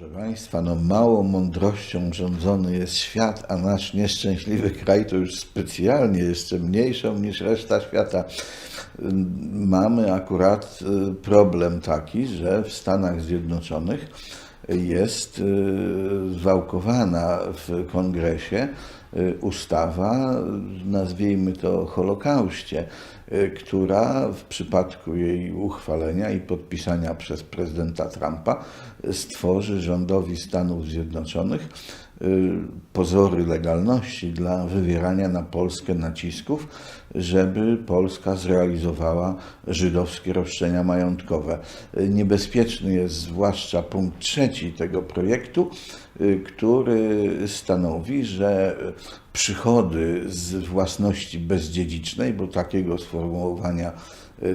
Proszę Państwa, no małą mądrością rządzony jest świat, a nasz nieszczęśliwy kraj to już specjalnie jeszcze mniejszą niż reszta świata. Mamy akurat y, problem taki, że w Stanach Zjednoczonych jest y, zwałkowana w kongresie y, ustawa, nazwijmy to Holokauście, y, która w przypadku jej uchwalenia i podpisania przez prezydenta Trumpa stworzy rządowi Stanów Zjednoczonych pozory legalności dla wywierania na Polskę nacisków, żeby Polska zrealizowała żydowskie roszczenia majątkowe. Niebezpieczny jest zwłaszcza punkt trzeci tego projektu, który stanowi, że przychody z własności bezdziedzicznej, bo takiego sformułowania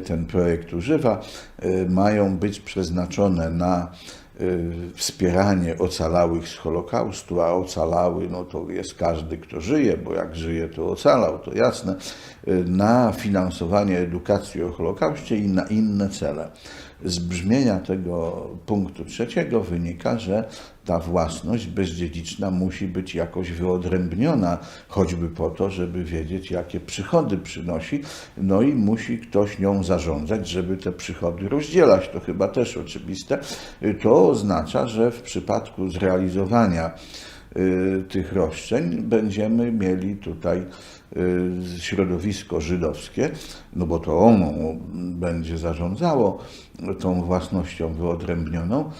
ten projekt używa, mają być przeznaczone na wspieranie ocalałych z Holokaustu, a ocalały no to jest każdy, kto żyje, bo jak żyje, to ocalał, to jasne, na finansowanie edukacji o Holokauście i na inne cele. Z brzmienia tego punktu trzeciego wynika, że ta własność bezdziedziczna musi być jakoś wyodrębniona, choćby po to, żeby wiedzieć, jakie przychody przynosi, no i musi ktoś nią zarządzać, żeby te przychody rozdzielać. To chyba też oczywiste. To oznacza, że w przypadku zrealizowania tych roszczeń będziemy mieli tutaj środowisko żydowskie, no bo to ono będzie zarządzało tą własnością wyodrębnioną,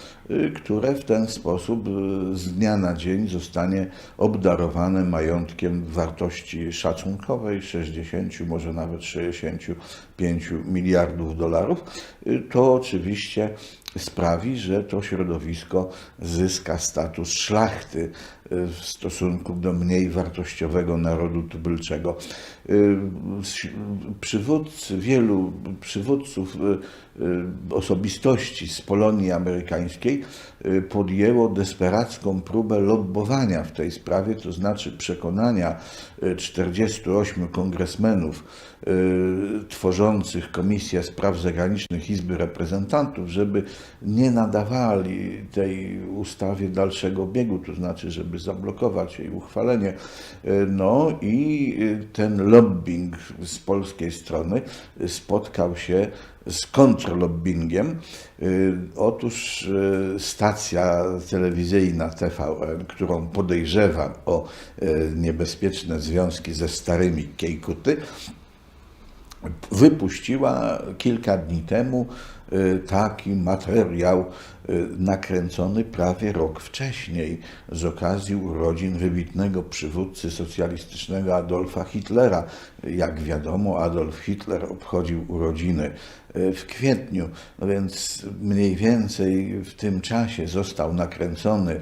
które w ten sposób z dnia na dzień zostanie obdarowane majątkiem wartości szacunkowej 60, może nawet 65 miliardów dolarów. To oczywiście sprawi, że to środowisko zyska status szlachty w stosunku do mniej wartościowego narodu tubylczego. Przywódcy, wielu przywódców osobistości z Polonii amerykańskiej podjęło desperacką próbę lobbowania w tej sprawie, to znaczy przekonania 48 kongresmenów tworzących Komisję Spraw Zagranicznych Izby Reprezentantów, żeby nie nadawali tej ustawie dalszego biegu, to znaczy, żeby zablokować jej uchwalenie. No i ten lobbying z polskiej strony spotkał się z kontrlobbingiem. Otóż stacja telewizyjna TVN, którą podejrzewam o niebezpieczne związki ze starymi Kiejkuty, wypuściła kilka dni temu taki materiał nakręcony prawie rok wcześniej z okazji urodzin wybitnego przywódcy socjalistycznego Adolfa Hitlera. Jak wiadomo, Adolf Hitler obchodził urodziny w kwietniu, no więc mniej więcej w tym czasie został nakręcony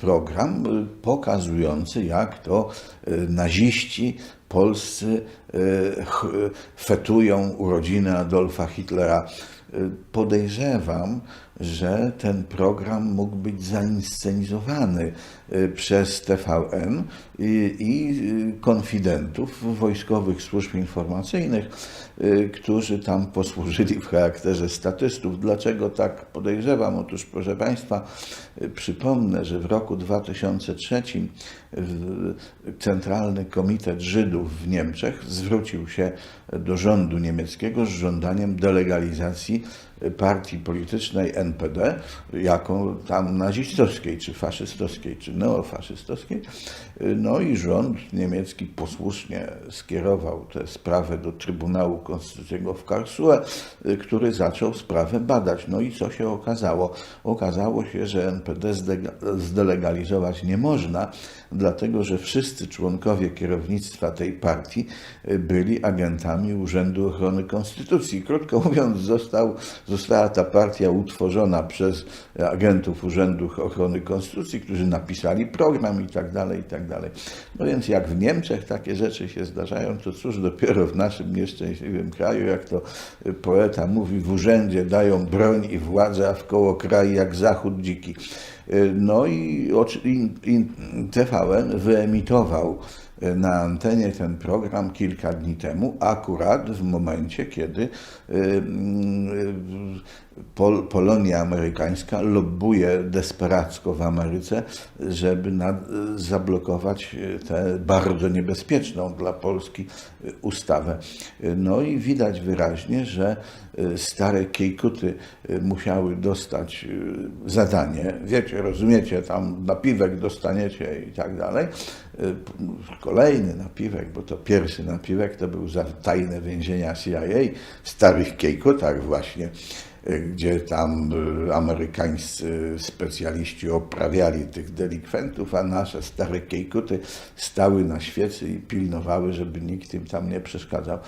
program pokazujący, jak to naziści polscy fetują urodziny Adolfa Hitlera. Podejrzewam, że ten program mógł być zainscenizowany przez TVN i, i konfidentów wojskowych służb informacyjnych, którzy tam posłużyli w charakterze statystów. Dlaczego tak podejrzewam? Otóż, proszę Państwa, przypomnę, że w roku 2003 Centralny Komitet Żydów w Niemczech zwrócił się do rządu niemieckiego z żądaniem delegalizacji partii politycznej NPD jako tam nazistowskiej, czy faszystowskiej, czy neofaszystowskiej. No i rząd niemiecki posłusznie skierował tę sprawę do Trybunału Konstytucyjnego w Karlsruhe, który zaczął sprawę badać. No i co się okazało? Okazało się, że NPD zdelegalizować nie można, dlatego że wszyscy członkowie kierownictwa tej partii byli agentami Urzędu Ochrony Konstytucji. Krótko mówiąc, został, została ta partia utworzona przez agentów Urzędu Ochrony Konstytucji, którzy napisali program i tak dalej, i tak dalej. No więc jak w Niemczech takie rzeczy się zdarzają, to cóż dopiero w naszym nieszczęśliwym kraju, jak to poeta mówi, w urzędzie dają broń i władzę, a w koło kraju jak zachód dziki. No i, TVN wyemitował na antenie ten program kilka dni temu, akurat w momencie, kiedy Pol, Polonia amerykańska lobbuje desperacko w Ameryce, żeby zablokować tę bardzo niebezpieczną dla Polski ustawę. No i widać wyraźnie, że stare kiejkuty musiały dostać zadanie. Wiecie, rozumiecie, tam napiwek dostaniecie i tak dalej. Kolejny napiwek, bo to pierwszy napiwek to był za tajne więzienia CIA w starych kiejkutach właśnie gdzie tam y, amerykańscy specjaliści oprawiali tych delikwentów, a nasze stare kiejkuty stały na świecy i pilnowały, żeby nikt im tam nie przeszkadzał.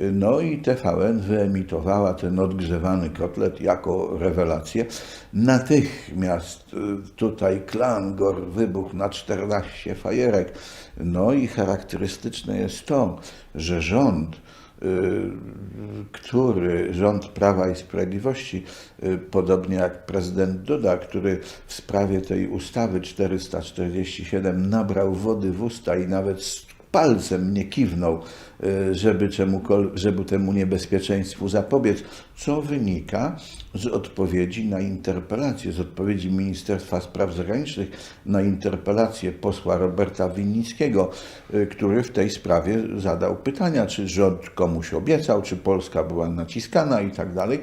No i TVN wyemitowała ten odgrzewany kotlet jako rewelację. Natychmiast y, tutaj klangor wybuchł na 14 fajerek. No i charakterystyczne jest to, że rząd Y, który rząd Prawa i Sprawiedliwości, y, podobnie jak prezydent Duda, który w sprawie tej ustawy 447 nabrał wody w usta i nawet palcem nie kiwnął, y, żeby, żeby temu niebezpieczeństwu zapobiec, co wynika z odpowiedzi na interpelację, z odpowiedzi Ministerstwa Spraw Zagranicznych na interpelację posła Roberta Winnickiego, y, który w tej sprawie zadał pytania, czy rząd komuś obiecał, czy Polska była naciskana i tak dalej.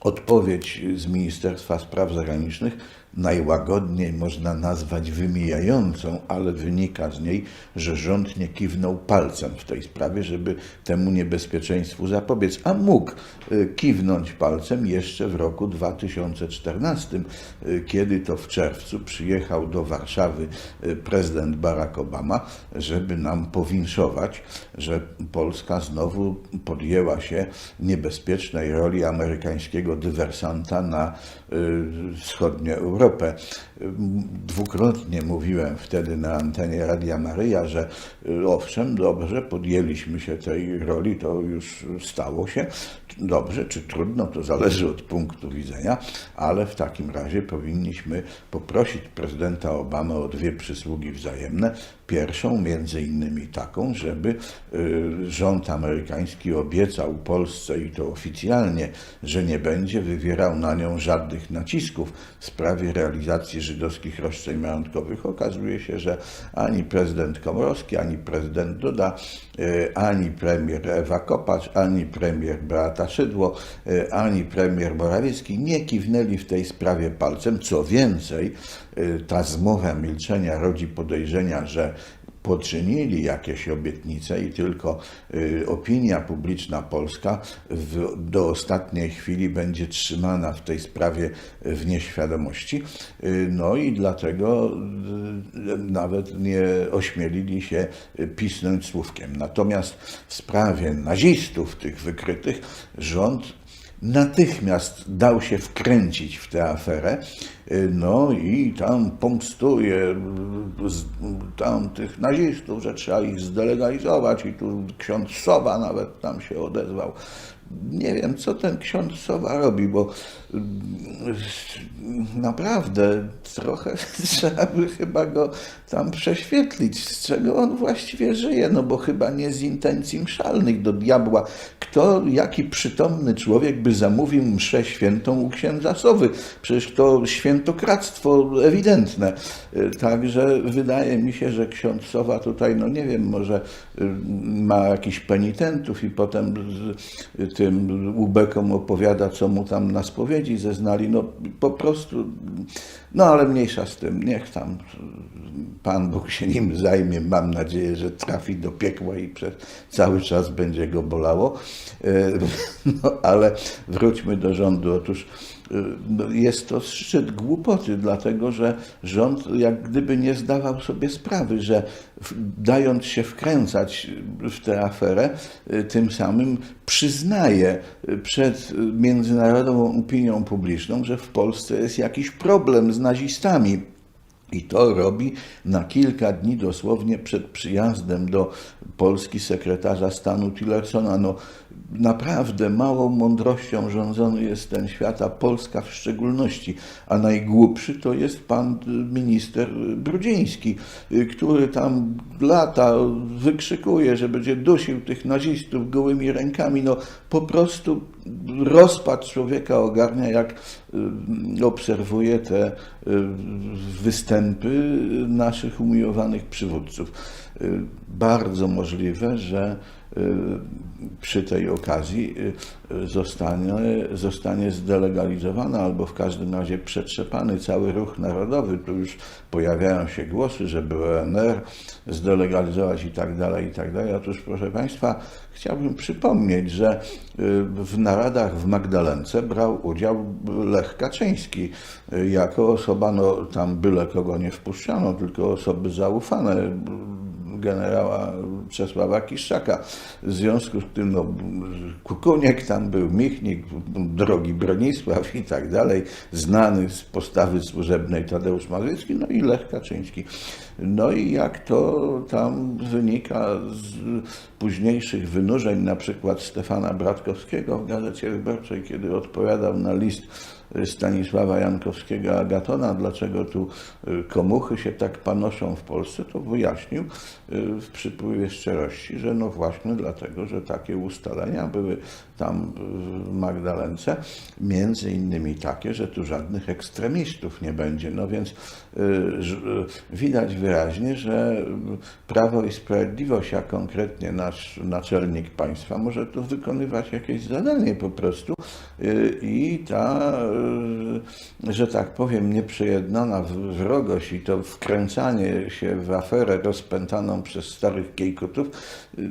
Odpowiedź z Ministerstwa Spraw Zagranicznych najłagodniej można nazwać wymijającą, ale wynika z niej, że rząd nie kiwnął palcem w tej sprawie, żeby temu niebezpieczeństwu zapobiec, a mógł y, kiwnąć palcem jeszcze w roku 2014, y, kiedy to w czerwcu przyjechał do Warszawy y, prezydent Barack Obama, żeby nam powinszować, że Polska znowu podjęła się niebezpiecznej roli amerykańskiego dywersanta na wschodniej Europie. Europe Dwukrotnie mówiłem wtedy na antenie Radia Maryja, że y, owszem, dobrze, podjęliśmy się tej roli, to już stało się. Dobrze czy trudno, to zależy od punktu widzenia, ale w takim razie powinniśmy poprosić prezydenta Obamy o dwie przysługi wzajemne. Pierwszą między innymi taką, żeby y, rząd amerykański obiecał Polsce i to oficjalnie, że nie będzie wywierał na nią żadnych nacisków w sprawie realizacji żydowskich roszczeń majątkowych. Okazuje się, że ani prezydent Komorowski, ani prezydent Duda, y, ani premier Ewa Kopacz, ani premier Beata Szydło, y, ani premier Morawiecki nie kiwnęli w tej sprawie palcem. Co więcej, ta zmowa milczenia rodzi podejrzenia, że poczynili jakieś obietnice i tylko y, opinia publiczna polska w, do ostatniej chwili będzie trzymana w tej sprawie w nieświadomości. Y, no i dlatego y, nawet nie ośmielili się pisnąć słówkiem. Natomiast w sprawie nazistów tych wykrytych rząd natychmiast dał się wkręcić w tę aferę, no i tam pomstuje tam tych nazistów, że trzeba ich zdelegalizować i tu ksiądz Sowa nawet tam się odezwał. Nie wiem, co ten ksiądz Sowa robi, bo naprawdę trochę trzeba by chyba go tam prześwietlić, z czego on właściwie żyje, no bo chyba nie z intencji mszalnych do diabła. Kto, jaki przytomny człowiek by zamówił mszę świętą u księdza Sowy? Przecież to świętokradztwo ewidentne. Także wydaje mi się, że ksiądz Sowa tutaj, no nie wiem, może y, ma jakichś penitentów i potem tym ubekom opowiada, co mu tam na spowiedzi zeznali. No po prostu, no ale mniejsza z tym, niech tam Pan Bóg się nim zajmie. Mam nadzieję, że trafi do piekła i przez cały czas będzie go bolało. E, no ale wróćmy do rządu. Otóż jest to szczyt głupoty, dlatego że rząd jak gdyby nie zdawał sobie sprawy, że dając się wkręcać w tę aferę, y, tym samym przyznaje przed międzynarodową opinią publiczną, że w Polsce jest jakiś problem z nazistami. I to robi na kilka dni dosłownie przed przyjazdem do Polski sekretarza stanu Tillersona. No, Naprawdę małą mądrością rządzony jest ten świat, a Polska w szczególności. A najgłupszy to jest pan minister Brudziński, który tam lata wykrzykuje, że będzie dusił tych nazistów gołymi rękami. No po prostu rozpad człowieka ogarnia, jak y, obserwuje te y, występy naszych umiłowanych przywódców. Y, Bardzo możliwe, że przy tej okazji y, zostanie, zostanie zdelegalizowany albo w każdym razie przetrzepany cały ruch narodowy. Tu już pojawiają się głosy, żeby ONR zdelegalizować i tak dalej, i tak dalej. Otóż, proszę Państwa, chciałbym przypomnieć, że y, w naradach w Magdalence brał udział Lech Kaczyński y, jako osoba, no tam byle kogo nie wpuszczano, tylko osoby zaufane generała Czesława Kiszczaka. W związku z tym no, Kukuniek tam był, Michnik, drogi Bronisław i tak dalej, znany z postawy służebnej Tadeusz Mazowiecki, no i Lech Kaczyński. No i jak to tam wynika z późniejszych wynurzeń, na przykład Stefana Bratkowskiego w Gazecie Wyborczej, kiedy odpowiadał na list Stanisława Jankowskiego Agatona, dlaczego tu y, komuchy się tak panoszą w Polsce, to wyjaśnił y, w przypływie szczerości, że no właśnie dlatego, że takie ustalenia były tam w Magdalence, między innymi takie, że tu żadnych ekstremistów nie będzie. No więc y, widać wyraźnie, że Prawo i Sprawiedliwość, a konkretnie nasz naczelnik państwa, może tu wykonywać jakieś zadanie po prostu i ta, że tak powiem, nieprzejednana wrogość i to wkręcanie się w aferę rozpętaną przez starych kiejkutów y,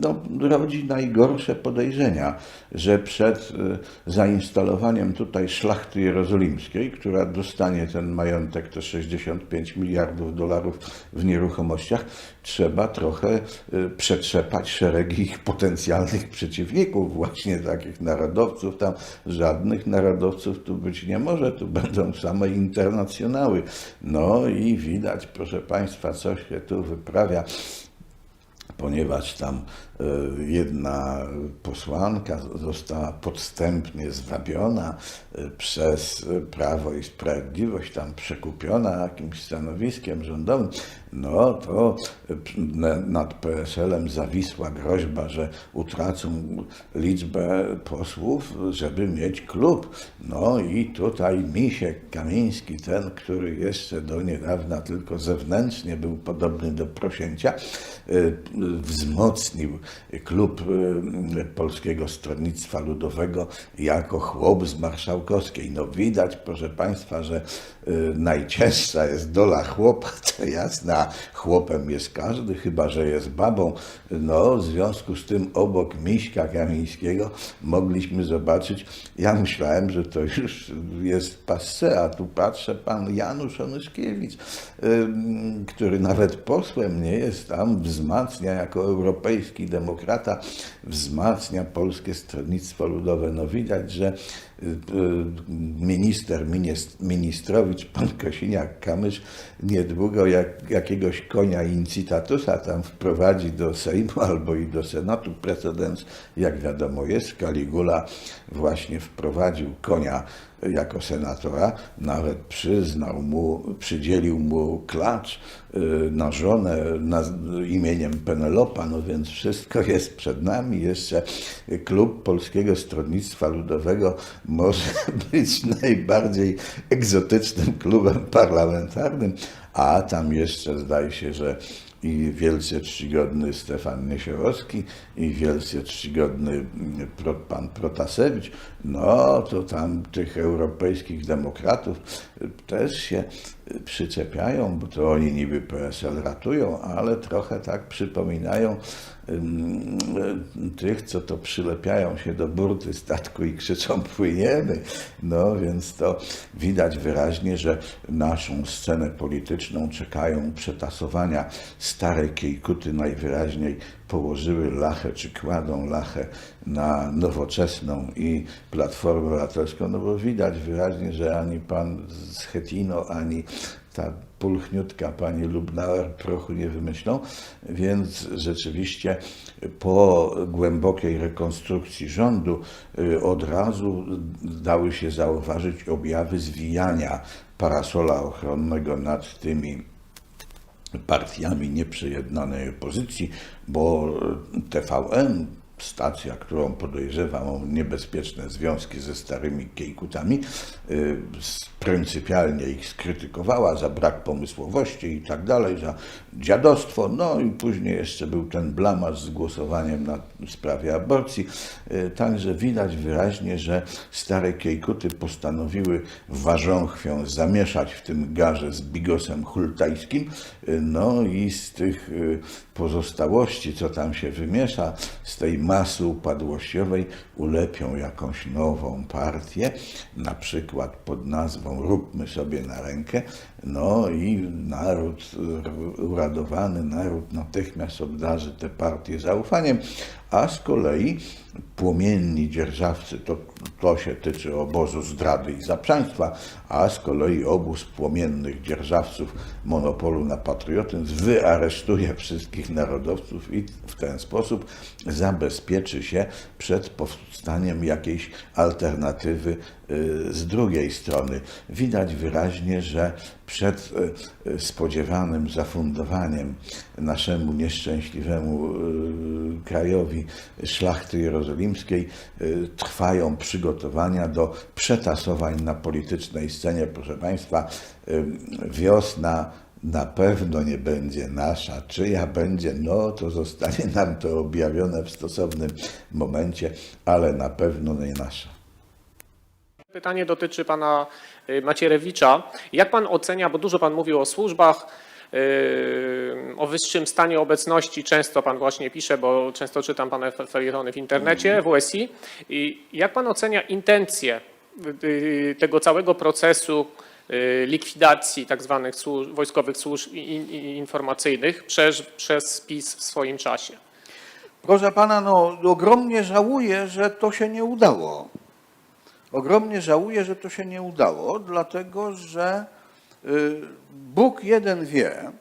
no, rodzi najgorsze podejrzenia, że przed y, zainstalowaniem tutaj szlachty jerozolimskiej, która dostanie ten majątek, te 65 miliardów dolarów w nieruchomościach, trzeba trochę y, przetrzepać szeregi ich potencjalnych przeciwników, właśnie takich narodowców. Tam żadnych narodowców tu być nie może, tu będą same internacjonały. No i widać, proszę Państwa, co się tu wyprawia ponieważ tam jedna posłanka została podstępnie zwabiona e, przez Prawo i Sprawiedliwość, tam przekupiona jakimś stanowiskiem rządowym, no to e, na- nad PSL-em zawisła groźba, że utracą liczbę posłów, żeby mieć klub. No i tutaj Misiek Kamiński, ten, który jeszcze do niedawna tylko zewnętrznie był podobny do prosięcia, wzmocnił klub y, Polskiego Stronnictwa Ludowego jako chłop z Marszałkowskiej. No widać, proszę Państwa, że y, najcięższa jest dola chłopa, to jasne, a chłopem jest każdy, chyba że jest babą. No, w związku z tym obok Miśka Kamińskiego mogliśmy zobaczyć, ja myślałem, że to już jest passe, a tu patrzę, pan Janusz Onyszkiewicz, ym, który nawet posłem nie jest tam, wzmacnia jako europejski demokrata, wzmacnia Polskie Stronnictwo Ludowe. No widać, że minister, minis- ministrowicz, pan Kosiniak-Kamysz niedługo jak, jakiegoś konia incitatusa tam wprowadzi do Sejmu albo i do Senatu. Precedens, jak wiadomo jest, Caligula właśnie wprowadził konia jako senatora, nawet przyznał mu, przydzielił mu klacz y, na żonę na, imieniem Penelopa, no więc wszystko jest przed nami. Jeszcze klub Polskiego Stronnictwa Ludowego może być najbardziej egzotycznym klubem parlamentarnym, a tam jeszcze zdaje się, że i wielce czcigodny Stefan Niesiorowski i wielce czcigodny mm, pan Protasewicz, no to tam tych europejskich demokratów y, też się y, przyczepiają, bo to oni niby PSL ratują, ale trochę tak przypominają tych, co to przylepiają się do burty statku i krzyczą płyniemy. No więc to widać wyraźnie, że naszą scenę polityczną czekają przetasowania. Stare kiejkuty najwyraźniej położyły lachę, czy kładą lachę na nowoczesną i Platformę Obywatelską, no bo widać wyraźnie, że ani pan Schetino, ani ta pulchniutka pani Lubnauer prochu nie wymyślą, więc rzeczywiście po głębokiej rekonstrukcji rządu y, od razu dały się zauważyć objawy zwijania parasola ochronnego nad tymi partiami nieprzyjednanej opozycji, bo TVN, stacja, którą podejrzewam o niebezpieczne związki ze starymi kiejkutami, y, pryncypialnie ich skrytykowała za brak pomysłowości i tak dalej, za dziadostwo. No i później jeszcze był ten blamaż z głosowaniem na sprawie aborcji. Y, Także widać wyraźnie, że stare kiejkuty postanowiły ważąchwią zamieszać w tym garze z bigosem hultajskim. Y, No i z tych pozostałości, co tam się wymiesza, z tej masy upadłościowej ulepią jakąś nową partię, na przykład pod nazwą Róbmy sobie na rękę, no i naród, y, uradowany naród natychmiast obdarzy tę partię zaufaniem, a z kolei płomienni dzierżawcy, to, to się tyczy obozu zdrady i zaprzaństwa, a z kolei obóz płomiennych dzierżawców monopolu na patriotyzm wyaresztuje wszystkich narodowców i w ten sposób zabezpieczy się przed powstaniem jakiejś alternatywy y, z drugiej strony. Widać wyraźnie, że przed y, y, spodziewanym zafundowaniem naszemu nieszczęśliwemu y, krajowi szlachty jerozolimskiej trwają przygotowania do przetasowań na politycznej scenie. Proszę Państwa, wiosna na pewno nie będzie nasza. Czyja będzie, no to zostanie nam to objawione w stosownym momencie, ale na pewno nie nasza. Pytanie dotyczy pana y, Macierewicza. Jak pan ocenia, bo dużo pan mówił o służbach, y, o wyższym stanie obecności, często pan właśnie pisze, bo często czytam pana fe- felietony w internecie, w USI. I jak pan ocenia intencje y, tego całego procesu likwidacji tak zwanych wojskowych służb informacyjnych przez, przez PiS w swoim czasie? Proszę pana, no ogromnie żałuję, że to się nie udało. Ogromnie żałuję, że to się nie udało, dlatego że y, Bóg jeden wie,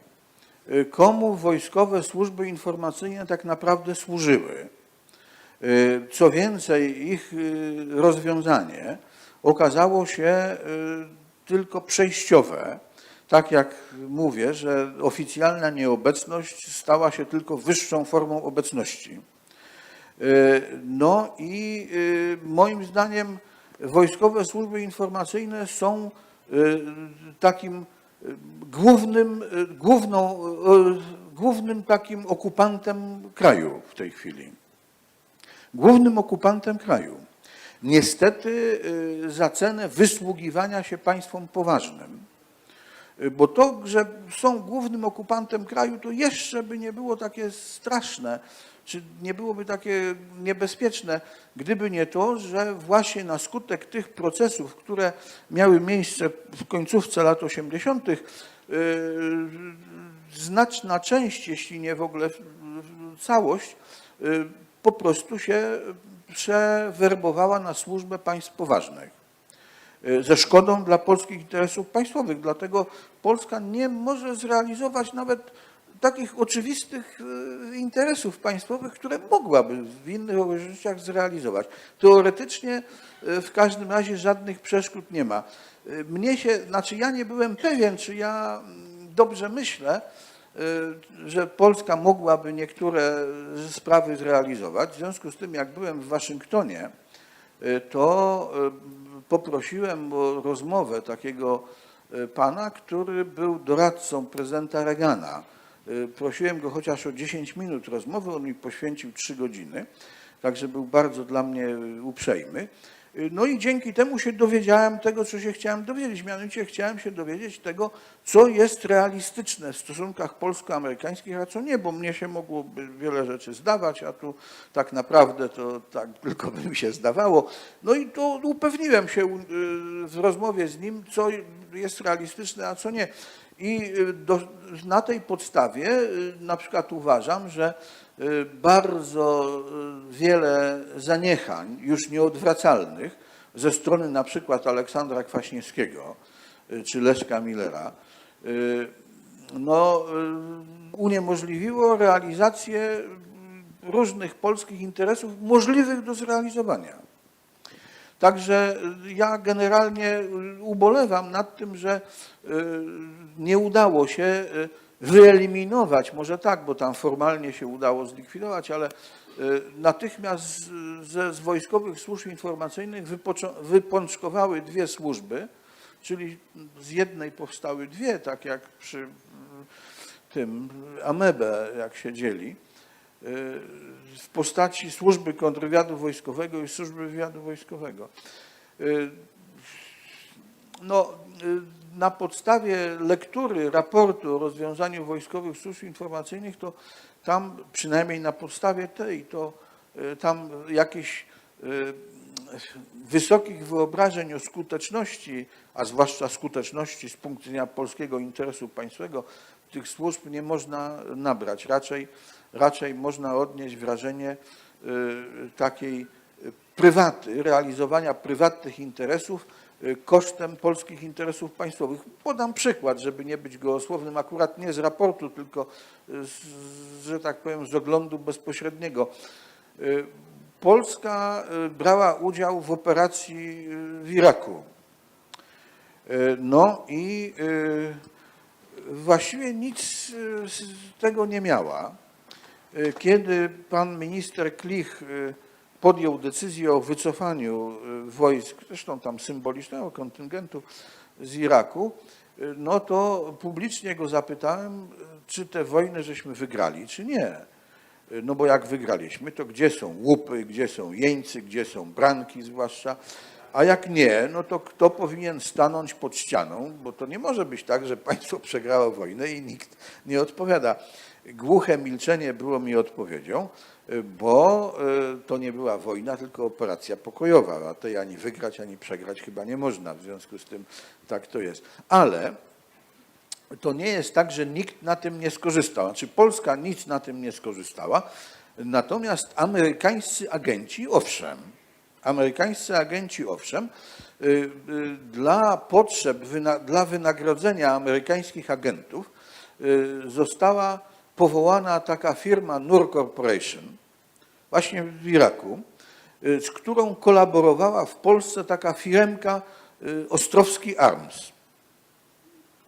y, komu wojskowe służby informacyjne tak naprawdę służyły. Y, Co więcej, ich rozwiązanie okazało się tylko przejściowe. Tak jak mówię, że oficjalna nieobecność stała się tylko wyższą formą obecności. No i moim zdaniem wojskowe służby informacyjne są y, takim y, głównym, y, główną, głównym takim okupantem kraju w tej chwili. Głównym okupantem kraju. Niestety za cenę wysługiwania się państwom poważnym. Bo to, że są głównym okupantem kraju, to jeszcze by nie było takie straszne, czy nie byłoby takie niebezpieczne, gdyby nie to, że właśnie na skutek tych procesów, które miały miejsce w końcówce lat 80., y, znaczna część, jeśli nie w ogóle całość, y, po prostu się przewerbowała na służbę państw poważnych y, ze szkodą dla polskich interesów państwowych. Dlatego Polska nie może zrealizować nawet takich oczywistych y, interesów państwowych, które mogłaby w innych okolicznościach zrealizować. Teoretycznie y, w każdym razie żadnych przeszkód nie ma. Y, Mnie się, znaczy ja nie byłem pewien, czy ja mm, dobrze myślę, że Polska mogłaby niektóre sprawy zrealizować. W związku z tym, jak byłem w Waszyngtonie, to poprosiłem o rozmowę takiego pana, który był doradcą prezydenta Reagana. Y, Prosiłem go chociaż o 10 minut rozmowy, on mi poświęcił 3 godziny, także był bardzo dla mnie y, uprzejmy. Y, No i dzięki temu się dowiedziałem tego, co się chciałem dowiedzieć. Mianowicie chciałem się dowiedzieć tego, co jest realistyczne w stosunkach polsko-amerykańskich, a co nie, bo mnie się mogłoby wiele rzeczy zdawać, a tu tak naprawdę to tak tylko by mi się zdawało. No i to upewniłem się w rozmowie z nim, co jest realistyczne, a co nie. I y, do, na tej podstawie y, na przykład uważam, że y, bardzo wiele zaniechań, już nieodwracalnych, ze strony na przykład Aleksandra Kwaśniewskiego czy Leszka Millera, no, uniemożliwiło realizację różnych polskich interesów możliwych do zrealizowania. Także y, ja generalnie y, ubolewam nad tym, że y, nie udało się wyeliminować, może tak, bo tam formalnie się udało zlikwidować, ale natychmiast ze, z wojskowych służb informacyjnych wypączkowały dwie służby, czyli z jednej powstały dwie, tak jak przy tym amebę, jak się dzieli, w postaci służby kontrwywiadu wojskowego i służby wywiadu wojskowego. Y, No, y, na podstawie lektury raportu o rozwiązaniu wojskowych służb informacyjnych, to tam, przynajmniej na podstawie tej, to y, tam jakieś y, wysokich wyobrażeń o skuteczności, a zwłaszcza skuteczności z punktu widzenia polskiego interesu państwowego, tych służb nie można nabrać. Raczej, raczej można odnieść wrażenie y, takiej y, prywaty, realizowania prywatnych interesów y, kosztem polskich interesów państwowych. Podam przykład, żeby nie być gołosłownym, akurat nie z raportu, tylko z, że tak powiem z oglądu bezpośredniego. Polska brała udział w operacji w Iraku. No i właściwie nic y, z tego nie miała. Y, Kiedy pan minister Klich y, podjął decyzję o wycofaniu wojsk, zresztą tam symbolicznego kontyngentu z Iraku, no to publicznie go zapytałem, czy te wojny żeśmy wygrali, czy nie. No bo jak wygraliśmy, to gdzie są łupy, gdzie są jeńcy, gdzie są branki zwłaszcza, a jak nie, no to kto powinien stanąć pod ścianą, bo to nie może być tak, że państwo przegrało wojnę i nikt nie odpowiada. Głuche milczenie było mi odpowiedzią, y, bo y, to nie była wojna, tylko operacja pokojowa, a tej ani wygrać, ani przegrać chyba nie można, w związku z tym tak to jest. Ale to nie jest tak, że nikt na tym nie skorzystał. Znaczy Polska nic na tym nie skorzystała, natomiast amerykańscy agenci, owszem, amerykańscy agenci, owszem, y, y, dla potrzeb, dla wynagrodzenia amerykańskich agentów y, została powołana taka firma Nur Corporation, właśnie w Iraku, z którą kolaborowała w Polsce taka firmka Ostrowski Arms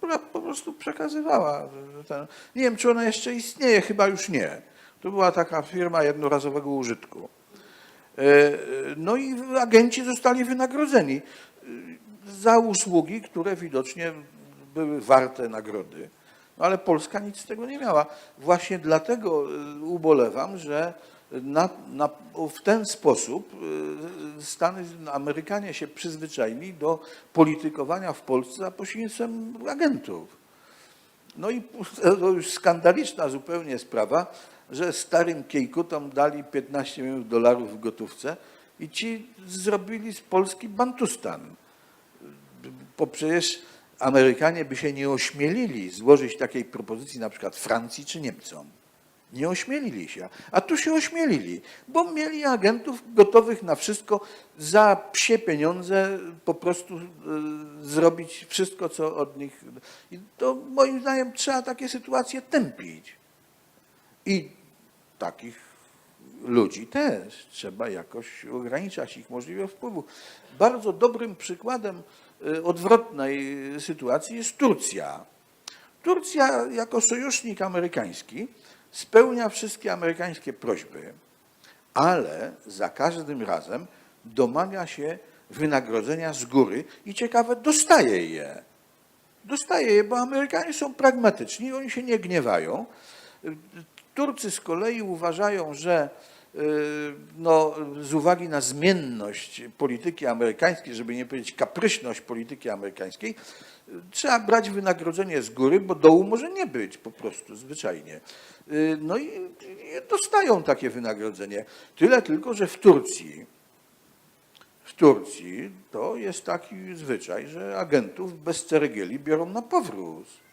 która po prostu przekazywała. Ten, nie wiem, czy ona jeszcze istnieje, chyba już nie. To była taka firma jednorazowego użytku. E, No i agenci zostali wynagrodzeni e, za usługi, które widocznie były warte nagrody. No ale Polska nic z tego nie miała. Właśnie dlatego e, ubolewam, że na, na, w ten sposób Stany, Amerykanie się przyzwyczaili do politykowania w Polsce za pośrednictwem agentów. No i to już skandaliczna zupełnie sprawa, że starym kiejkutom dali 15 milionów dolarów w gotówce i ci zrobili z Polski Bantustan. Bo przecież Amerykanie by się nie ośmielili złożyć takiej propozycji na przykład Francji czy Niemcom. Nie ośmielili się, a tu się ośmielili, bo mieli agentów gotowych na wszystko za psie pieniądze po prostu y, zrobić wszystko, co od nich. I to moim zdaniem trzeba takie sytuacje tępić. I takich ludzi też trzeba jakoś ograniczać ich możliwe wpływu. Bardzo dobrym przykładem y, odwrotnej sytuacji jest Turcja. Turcja jako sojusznik amerykański spełnia wszystkie amerykańskie prośby, ale za każdym razem domaga się wynagrodzenia z góry i ciekawe, dostaje je. Dostaje je, bo Amerykanie są pragmatyczni, oni się nie gniewają. Turcy z kolei uważają, że y, no, z uwagi na zmienność polityki amerykańskiej, żeby nie powiedzieć kapryśność polityki amerykańskiej, trzeba brać wynagrodzenie z góry, bo dołu może nie być po prostu, zwyczajnie. Y, No i dostają takie wynagrodzenie. Tyle tylko, że w Turcji, w Turcji to jest taki zwyczaj, że agentów bez ceregieli biorą na powrót.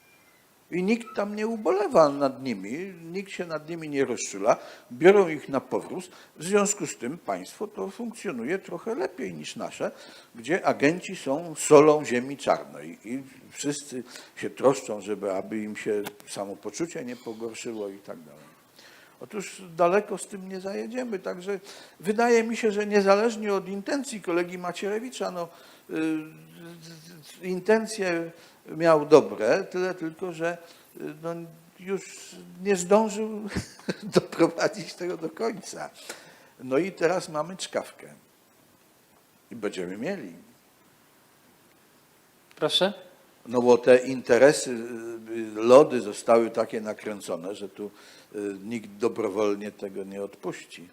I nikt tam nie ubolewa nad nimi, nikt się nad nimi nie rozczula, biorą ich na powrót. W związku z tym państwo to funkcjonuje trochę lepiej niż nasze, gdzie agenci są solą ziemi czarnej i wszyscy się troszczą, żeby aby im się samopoczucie nie pogorszyło i tak dalej. Otóż daleko z tym nie zajedziemy, także wydaje mi się, że niezależnie od intencji kolegi Macierewicza, no, y, y, intencje miał dobre, tyle tylko, że y, no, już nie zdążył doprowadzić tego do końca. No i teraz mamy czkawkę. I będziemy mieli. Proszę? No bo te interesy, y, lody zostały takie nakręcone, że tu y, nikt dobrowolnie tego nie odpuści.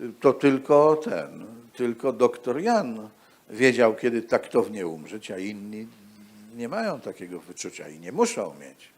Y, To tylko ten, tylko doktor Jan wiedział, kiedy taktownie umrzeć, a inni nie mają takiego wyczucia i nie muszą mieć.